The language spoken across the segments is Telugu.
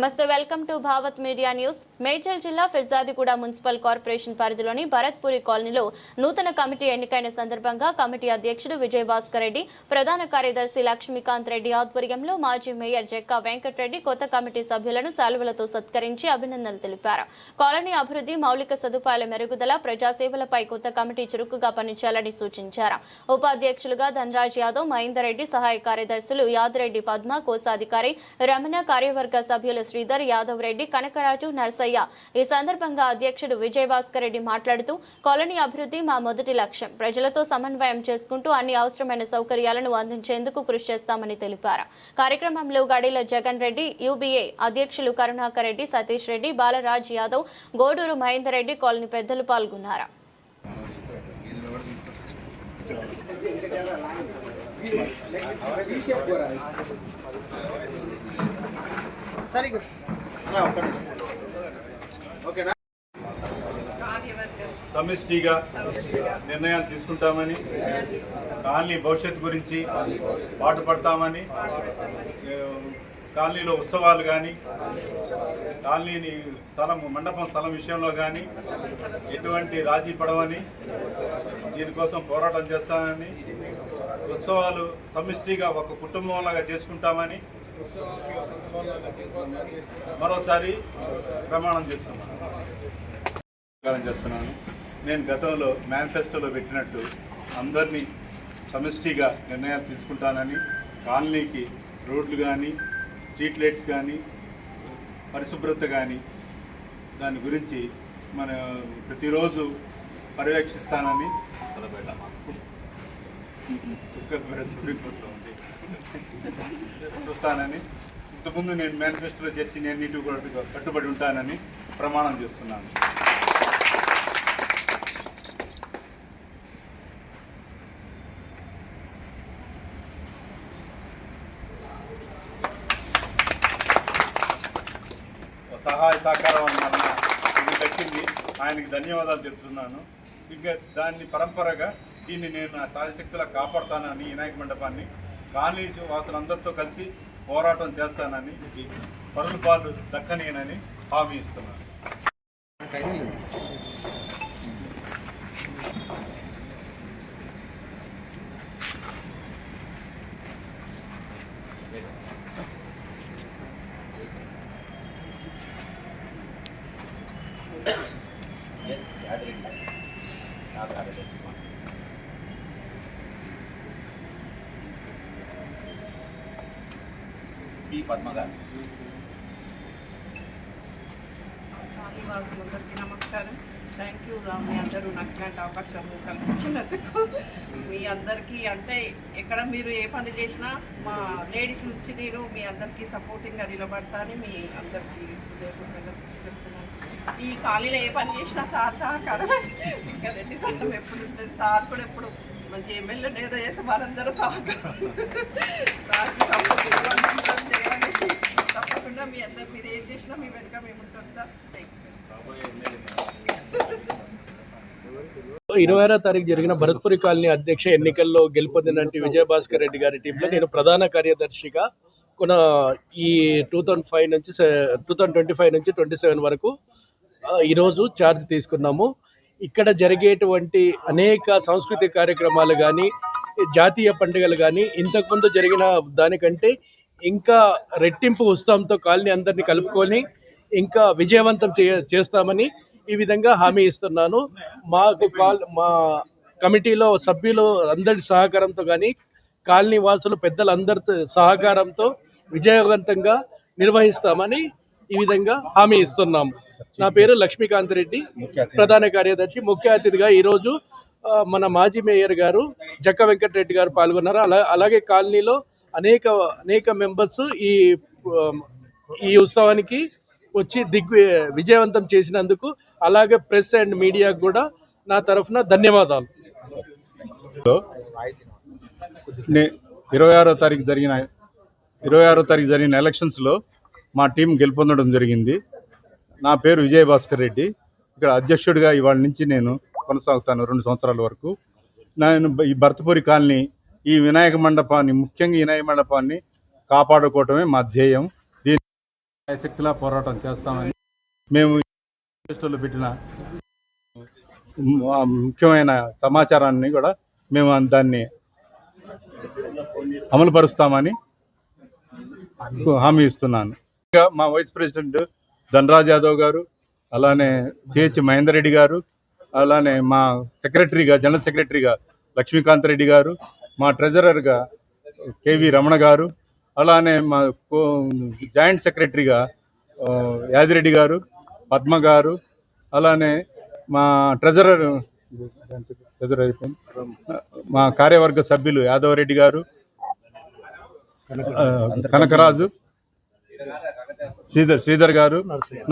నమస్తే welcome to Bhavat media news. Medchal జిల్లా ఫిర్జాదిగూడ మున్సిపల్ కార్పొరేషన్ పరిధిలోని భరత్పురి కాలనీలో నూతన కమిటీ ఎన్నికైన సందర్భంగా కమిటీ అధ్యక్షుడు విజయభాస్కర్ రెడ్డి ప్రధాన కార్యదర్శి లక్ష్మీకాంత్ రెడ్డి ఆధ్వర్యంలో మాజీ మేయర్ జక్కా వెంకటరెడ్డి కొత్త కమిటీ సభ్యులను శాలువలతో సత్కరించి అభినందనలు తెలిపారు. కాలనీ అభివృద్ధి మౌలిక సదుపాయాల మెరుగుదల ప్రజాసేవలపై కొత్త కమిటీ చురుకుగా పనిచేయాలని సూచించారు. ఉపాధ్యక్షులుగా ధనరాజ్ యాదవ్ మహేందర్ రెడ్డి సహాయ కార్యదర్శులు యాదిరెడ్డి పద్మ కోశాధికారి రమణ కార్యవర్గ సభ్యులు శ్రీధర్ యాదవ్ రెడ్డి కనకరాజు నర్సయ్య. ఈ సందర్భంగా అధ్యక్షుడు విజయభాస్కర్ రెడ్డి మాట్లాడుతూ కాలనీ అభివృద్ధి మా మొదటి లక్ష్యం. ప్రజలతో సమన్వయం చేసుకుంటూ అన్ని అవసరమైన సౌకర్యాలను అందించేందుకు కృషి చేస్తామని తెలిపారు. కార్యక్రమంలో గడిల జగన్ రెడ్డి యూబీఏ అధ్యక్షులు కరుణాకర్ రెడ్డి సతీష్ రెడ్డి బాలరాజ్ యాదవ్ గోడూరు మహేందర్ రెడ్డి కాలనీ పెద్దలు పాల్గొన్నారు. సరిగ్గా ఓకేనా? సమిష్టిగా నిర్ణయాలు తీసుకుంటామని కాలనీ భవిష్యత్తు గురించి పాటుపడతామని కాలనీలో ఉత్సవాలు కానీ కాలనీని స్థలం మండపం స్థలం విషయంలో కానీ ఎటువంటి రాజీ పడవని దీనికోసం పోరాటం చేస్తామని ఉత్సవాలు సమిష్టిగా ఒక కుటుంబంలాగా చేసుకుంటామని మరోసారి ప్రమాణం చేస్తున్నాను. చేస్తున్నాను. నేను గతంలో మేనిఫెస్టోలో పెట్టినట్టు అందరినీ సమిష్టిగా నిర్ణయాలు తీసుకుంటానని కాలనీకి రోడ్లు కానీ స్ట్రీట్ లైట్స్ కానీ పరిశుభ్రత కానీ దాని గురించి మన ప్రతిరోజు పర్యవేక్షిస్తానని కుక్క సుప్రీంకోర్టులో ఉంది చూస్తానని ఇంతకుముందు నేను మేనిఫెస్టోలో చేసి నేను నీటి కూడా కట్టుబడి ఉంటానని ప్రమాణం చేస్తున్నాను. సహాయ సహకారం అన్న ఇది కట్టింది ఆయనకి ధన్యవాదాలు చెప్తున్నాను. ఇంకా దాన్ని పరంపరగా దీన్ని నేను నా సాయశక్తులా కాపాడుతానని వినాయక మండపాన్ని. కాలనీ వాసులందరితో కలిసి పోరాటం చేస్తానని పరుల పాలు దక్కనేనని హామీ ఇస్తున్నాను. పి పద్మ గారు. నమస్కారం. థ్యాంక్ యూ మీ అందరూ నాకు ఇలాంటి అవకాశం కల్పించినందుకు. మీ అందరికీ అంటే ఎక్కడ మీరు ఏ పని చేసినా మా లేడీస్ నుంచి నేను మీ అందరికీ సపోర్టింగ్గా నిలబడతానని మీ అందరికీ హృదయపూర్వకంగా చెప్తున్నాను. ఈ ఖాళీలో ఏ పని చేసినా సార్ సహకారం ఇంకా రెడ్డి ఎప్పుడు ఉంటుంది? సార్ కూడా ఎప్పుడు మంచి ఎమ్మెల్యే ఏదో చేస్తే మనందరూ సహకారం. సార్కి సపోర్ట్ తప్పకుండా మీ అందరు మీరు ఏం చేసినా మీ వెనుక మేము ఉంటాం సార్. ఇరవై ఆరో తారీఖు జరిగిన భరత్పురి కాలనీ అధ్యక్ష ఎన్నికల్లో గెలుపొందినట్టు విజయభాస్కర్ రెడ్డి గారి టీంలో నేను ప్రధాన కార్యదర్శిగా కొన ఈ టూ థౌజండ్ ఫైవ్ నుంచి టూ థౌజండ్ ట్వంటీ ఫైవ్ నుంచి ట్వంటీ సెవెన్ వరకు ఈరోజు ఛార్జ్ తీసుకున్నాము. ఇక్కడ జరిగేటువంటి అనేక సాంస్కృతిక కార్యక్రమాలు కానీ జాతీయ పండుగలు కానీ ఇంతకుముందు జరిగిన దానికంటే ఇంకా రెట్టింపు ఉత్సాహంతో కాలనీ అందరినీ కలుపుకొని ఇంకా విజయవంతం చే చేస్తామని ఈ విధంగా హామీ ఇస్తున్నాను. మాకు కాల్ మా కమిటీలో సభ్యులు అందరి సహకారంతో కానీ కాలనీ వాసులు పెద్దలందరితో సహకారంతో విజయవంతంగా నిర్వహిస్తామని ఈ విధంగా హామీ ఇస్తున్నాము నా పేరు లక్ష్మీకాంత్ రెడ్డి ప్రధాన కార్యదర్శి ముఖ్య అతిథిగా ఈరోజు మన మాజీ మేయర్ గారు జక్క వెంకటరెడ్డి గారు పాల్గొన్నారు. అలా అలాగే కాలనీలో అనేక అనేక మెంబర్స్ ఈ ఈ ఉత్సవానికి వచ్చి దిగ్ విజయవంతం చేసినందుకు అలాగే ప్రెస్ అండ్ మీడియాకు కూడా నా తరఫున ధన్యవాదాలు. నే- ఇరవై ఆరో తారీఖు జరిగిన ఇరవై ఆరో తారీఖు జరిగిన ఎలక్షన్స్లో మా టీం గెలుపొందడం జరిగింది. నా పేరు విజయ భాస్కర్ రెడ్డి. ఇక్కడ అధ్యక్షుడిగా ఇవాళ నుంచి నేను కొనసాగుతాను రెండు సంవత్సరాల వరకు. నేను ఈ భర్తపూరి కాలనీ ఈ వినాయక మండపాన్ని ముఖ్యంగా వినాయక మండపాన్ని కాపాడుకోవటమే మా ధ్యేయం. దీని శక్తిలా పోరాటం చేస్తామని మేము పెట్టిన ముఖ్యమైన సమాచారాన్ని కూడా మేము దాన్ని అమలు పరుస్తామని హామీ ఇస్తున్నాను. ఇంకా మా వైస్ ప్రెసిడెంట్ ధనరాజ్ యాదవ్ గారు అలానే సిహెచ్ మహేందర్ రెడ్డి గారు అలానే మా సెక్రటరీగా జనరల్ సెక్రటరీగా లక్ష్మీకాంత్ రెడ్డి గారు మా ట్రెజరర్గా కేవి రమణ గారు అలానే మా కో- జాయింట్ సెక్రటరీగా యాదిరెడ్డి గారు పద్మ గారు అలానే మా ట్రెజరర్ ట్రెజరర్ అయిపోయింది. మా కార్యవర్గ సభ్యులు యాదవరెడ్డి గారు కనకరాజు శ్రీధర్ శ్రీధర్ గారు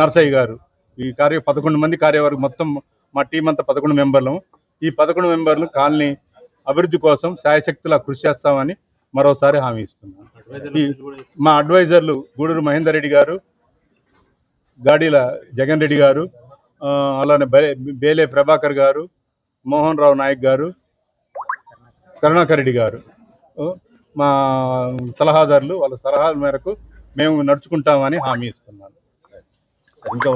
నర్సయ్య గారు ఈ కార్య పదకొండు మంది కార్యవర్గం మొత్తం మా టీం అంతా పదకొండు మెంబర్లు ఈ పదకొండు మెంబర్లు కాలనీ అభివృద్ధి కోసం శాయశక్తులా కృషి చేస్తామని మరోసారి హామీ ఇస్తున్నాను. మా అడ్వైజర్లు గూడూరు మహేందర్ రెడ్డి గారు గాడీల జగన్ రెడ్డి గారు అలానే బేలే ప్రభాకర్ గారు మోహన్ రావు నాయక్ గారు కరుణాకర్ రెడ్డి గారు. మా సలహాదారులు వాళ్ళ సలహాల మేరకు మేము నడుచుకుంటామని హామీ ఇస్తున్నాను. ఇంకా